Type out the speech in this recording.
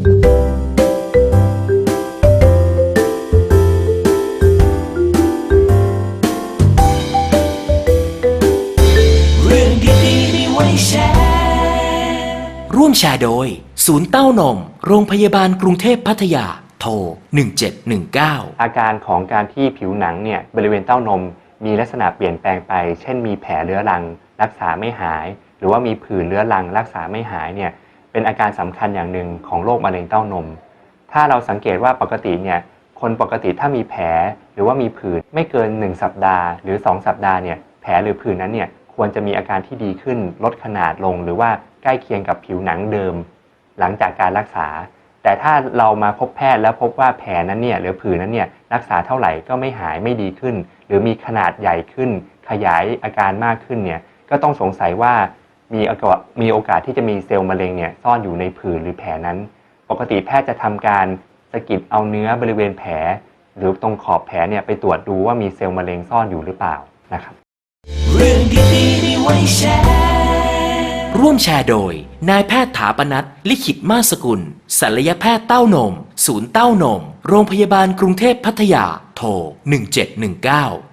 เรื่องดีๆมีไว้แชร์ร่วมแชร์โดย ศูนย์เต้านม โรงพยาบาลกรุงเทพพัทยา โทร 1719 อาการของการที่ผิวหนังเนี่ยบริเวณเต้านมมีลักษณะเปลี่ยนแปลงไป เช่นมีแผลเรื้อรัง รักษาไม่หาย หรือว่ามีผื่นเรื้อรัง รักษาไม่หายเนี่ย เป็นอาการสำคัญอย่างหนึ่งของโรคมะเร็งเต้านม ถ้าเราสังเกตว่าปกติเนี่ยคนปกติถ้ามีแผลหรือว่ามีผื่นไม่เกิน 1 สัปดาห์ หรือ 2 สัปดาห์เนี่ยแผลหรือผื่นนั้นเนี่ยควรจะมีอาการที่ดีขึ้นลดขนาดลง หรือว่าใกล้เคียงกับผิวหนังเดิม หลังจากการรักษา แต่ถ้าเรามาพบแพทย์แล้วพบว่าแผลนั้นเนี่ยหรือผื่นนั้นเนี่ยรักษาเท่าไหร่ก็ไม่หายไม่ดีขึ้น หรือมีขนาดใหญ่ขึ้น ขยายอาการมากขึ้นเนี่ยก็ต้องสงสัยว่า มีโอกาสมีโอกาสที่จะมีเซลล์มะเร็งเนี่ยซ่อนอยู่ในผื่นหรือแผลนั้น ปกติแพทย์จะทำการสกิดเอาเนื้อบริเวณแผล หรือตรงขอบแผลเนี่ยไปตรวจดูว่ามีเซลล์มะเร็งซ่อนอยู่หรือเปล่านะครับเรื่องดีๆมีไว้แชร์ร่วมแชร์โดย นายแพทย์ถาปนัทลิขิตมาสกุลศัลยแพทย์เต้านม ศูนย์เต้านม โรงพยาบาลกรุงเทพพัทยา โทร 1719